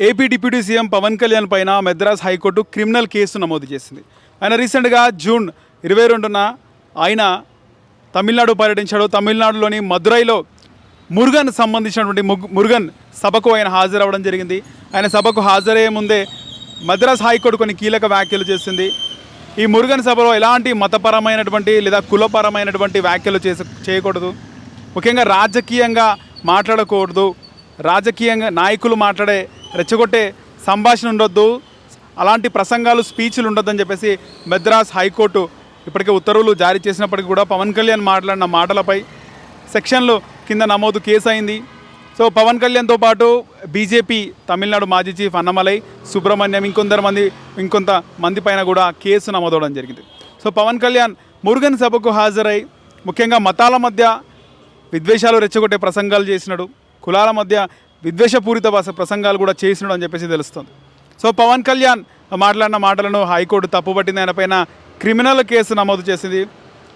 AP deputy CM Pawan Kalyan పైన Madras high court criminal case నమోదు చేసింది. ఆయన రీసెంట్గా జూన్ ఇరవై రెండున ఆయన తమిళనాడు పర్యటించాడు. తమిళనాడులోని మదురైలో మురుగన్ సంబంధించినటువంటి ముగ్- మురుగన్ సభకు ఆయన హాజరవ్వడం జరిగింది. ఆయన సభకు హాజరయ్యే ముందే మద్రాస్ హైకోర్టు కొన్ని కీలక వ్యాఖ్యలు చేసింది. ఈ మురుగన్ సభలో ఎలాంటి మతపరమైనటువంటి లేదా కులపరమైనటువంటి వ్యాఖ్యలు చేస చేయకూడదు. ముఖ్యంగా రాజకీయంగా మాట్లాడకూడదు. రాజకీయంగా నాయకులు మాట్లాడే రెచ్చగొట్టే సంభాషణ ఉండొద్దు. అలాంటి ప్రసంగాలు స్పీచ్లు ఉండొద్దని చెప్పేసి మద్రాస్ హైకోర్టు ఇప్పటికే ఉత్తర్వులు జారీ చేసినప్పటికీ కూడా పవన్ కళ్యాణ్ మాట్లాడిన మాటలపై సెక్షన్లు కింద నమోదు కేసు అయింది. సో పవన్ కళ్యాణ్తో పాటు బీజేపీ తమిళనాడు మాజీ చీఫ్ అన్నమలై సుబ్రహ్మణ్యం ఇంకొందరు మంది ఇంకొంత మంది పైన కూడా కేసు నమోదవడం జరిగింది. సో పవన్ కళ్యాణ్ మురుగన్ సభకు హాజరై ముఖ్యంగా మతాల మధ్య విద్వేషాలు రెచ్చగొట్టే ప్రసంగాలు చేసినాడు. కులాల మధ్య విద్వేషపూరిత భాష ప్రసంగాలు కూడా చేసినాడు అని చెప్పేసి తెలుస్తుంది. సో పవన్ కళ్యాణ్ మాట్లాడిన మాటలను హైకోర్టు తప్పుపట్టింది. ఆయనపైన క్రిమినల్ కేసు నమోదు చేసింది.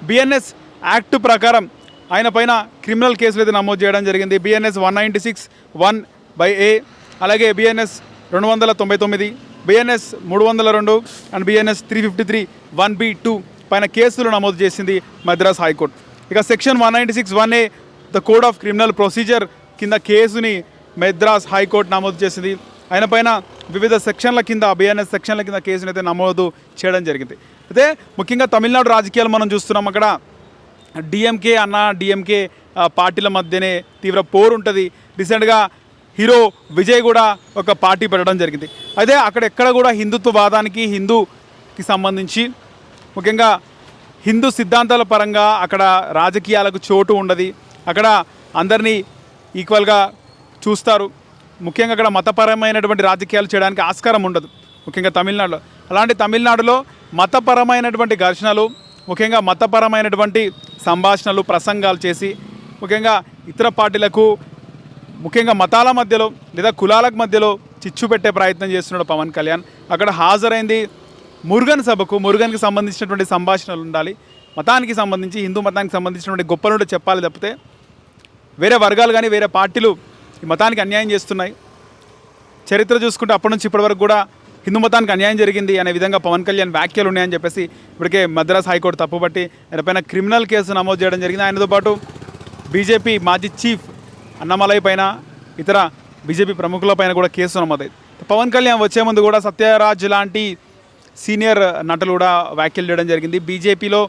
బిఎన్ఎస్ యాక్ట్ ప్రకారం ఆయన పైన క్రిమినల్ కేసులు అయితే నమోదు చేయడం జరిగింది. BNS one ninety six one by A అలాగే బిఎన్ఎస్ రెండు వందల తొంభై తొమ్మిది బిఎన్ఎస్ మూడు వందల రెండు and BNS three fifty three one B two పైన కేసులు నమోదు చేసింది మద్రాస్ హైకోర్టు. ఇక section one ninety six one A the code of criminal procedure కింద కేసుని మెద్రాస్ హైకోర్టు నమోదు చేసింది. ఆయన పైన వివిధ సెక్షన్ల కింద బిఎన్ఎస్ సెక్షన్ల కింద కేసుని అయితే నమోదు చేయడం జరిగింది. అయితే ముఖ్యంగా తమిళనాడు రాజకీయాలు మనం చూస్తున్నాం. అక్కడ డిఎంకే అన్న డిఎంకే పార్టీల మధ్యనే తీవ్ర పోరు ఉంటుంది. రీసెంట్గా హీరో విజయ్ కూడా ఒక పార్టీ పెట్టడం జరిగింది. అయితే అక్కడ ఎక్కడ కూడా హిందుత్వవాదానికి హిందూకి సంబంధించి ముఖ్యంగా హిందూ సిద్ధాంతాల పరంగా అక్కడ రాజకీయాలకు చోటు ఉండదు. అక్కడ అందరినీ ఈక్వల్గా చూస్తారు. ముఖ్యంగా అక్కడ మతపరమైనటువంటి రాజకీయాలు చేయడానికి ఆస్కారం ఉండదు. ముఖ్యంగా తమిళనాడులో. అలాంటి తమిళనాడులో మతపరమైనటువంటి ఘర్షణలు ముఖ్యంగా మతపరమైనటువంటి సంభాషణలు ప్రసంగాలు చేసి ముఖ్యంగా ఇతర పార్టీలకు ముఖ్యంగా మతాల మధ్యలో లేదా కులాలకు మధ్యలో చిచ్చు పెట్టే ప్రయత్నం చేస్తున్నాడు పవన్ కళ్యాణ్. అక్కడ హాజరైంది మురుగన్ సభకు. మురుగన్కి సంబంధించినటువంటి సంభాషణలు ఉండాలి. మతానికి సంబంధించి హిందూ మతానికి సంబంధించినటువంటి గొప్పలు చెప్పాలి తప్పితే వేరే వర్గాలు కానీ వేరే పార్టీలు ఈ మతానికి అన్యాయం చేస్తున్నాయి. చరిత్ర చూసుకుంటే అప్పటి నుంచి ఇప్పటి వరకు కూడా హిందూ మతానికి అన్యాయం జరిగింది అనే విధంగా పవన్ కళ్యాణ్ వ్యాఖ్యలు ఉన్నాయని చెప్పేసి ఇప్పటికే మద్రాస్ హైకోర్టు తప్పుబట్టి ఆయన క్రిమినల్ కేసు నమోదు చేయడం జరిగింది. ఆయనతో పాటు బీజేపీ మాజీ చీఫ్ అన్నమలై పైన ఇతర బీజేపీ ప్రముఖుల పైన కూడా కేసు నమోదైంది. పవన్ కళ్యాణ్ వచ్చే ముందు కూడా సత్యరాజ్ లాంటి సీనియర్ నటులు కూడా వ్యాఖ్యలు చేయడం జరిగింది. బీజేపీలో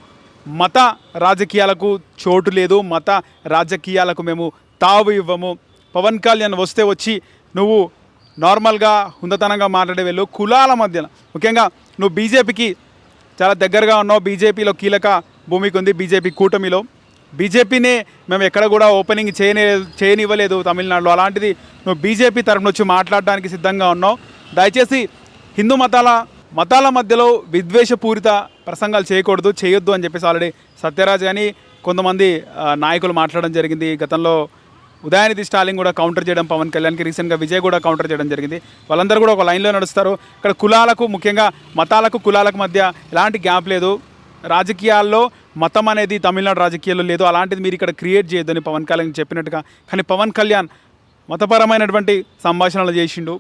మత రాజకీయాలకు చోటు లేదు మత రాజకీయాలకు మేము తావు ఇవ్వము. పవన్ కళ్యాణ్ వస్తే వచ్చి నువ్వు నార్మల్గా హుందతనంగా మాట్లాడే వెళ్ళు కులాల మధ్యన. ముఖ్యంగా నువ్వు బీజేపీకి చాలా దగ్గరగా ఉన్నావు బీజేపీలో కీలక భూమికి ఉంది బీజేపీ కూటమిలో. బీజేపీనే మేము ఎక్కడ కూడా ఓపెనింగ్ చేయని చేయనివ్వలేదు తమిళనాడులో. అలాంటిది నువ్వు బీజేపీ తరఫున వచ్చి మాట్లాడడానికి సిద్ధంగా ఉన్నావు. దయచేసి హిందూ మతాల మతాల మధ్యలో విద్వేషపూరిత ప్రసంగాలు చేయకూడదు చేయొద్దు అని చెప్పేసి ఆల్రెడీ సత్యరాజ్ కానీ కొంతమంది నాయకులు మాట్లాడడం జరిగింది. గతంలో ఉదయనిధి స్టాలిన్ కూడా కౌంటర్ చేయడం పవన్ కళ్యాణ్కి రీసెంట్గా విజయ్ కూడా కౌంటర్ చేయడం జరిగింది. వాళ్ళందరూ కూడా ఒక లైన్లో నడుస్తారు. ఇక్కడ కులాలకు ముఖ్యంగా మతాలకు కులాలకు మధ్య ఎలాంటి గ్యాప్ లేదు. రాజకీయాల్లో మతం అనేది తమిళనాడు రాజకీయాల్లో లేదు. అలాంటిది మీరు ఇక్కడ క్రియేట్ చేయొద్దని పవన్ కళ్యాణ్ చెప్పినట్టుగా. కానీ పవన్ కళ్యాణ్ మతపరమైనటువంటి సంభాషణలు చేసిండు.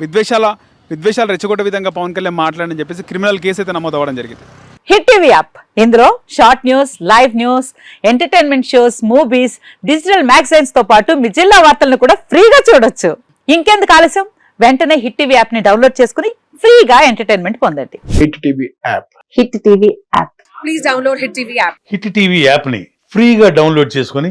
విద్వేషాల విద్వేషాలు రెచ్చగొట్టే విధంగా పవన్ కళ్యాణ్ మాట్లాడని చెప్పేసి క్రిమినల్ కేసు అయితే నమోదు అవ్వడం జరిగింది. Hit TV app. ఇందులో short news live news entertainment shows movies digital మ్యాగజైన్స్తో పాటు మీ జిల్లా వార్తలను కూడా ఫ్రీగా చూడొచ్చు. ఇంకెందుకు ఆలస్యం? వెంటనే హిట్ టీవీ యాప్ని డౌన్లోడ్ చేసుకుని ఫ్రీగా ఎంటర్టైన్మెంట్ పొందండి. Hit TV app. Hit TV app. Please download Hit TV app. Hit TV యాప్ని ఫ్రీగా డౌన్లోడ్ చేసుకొని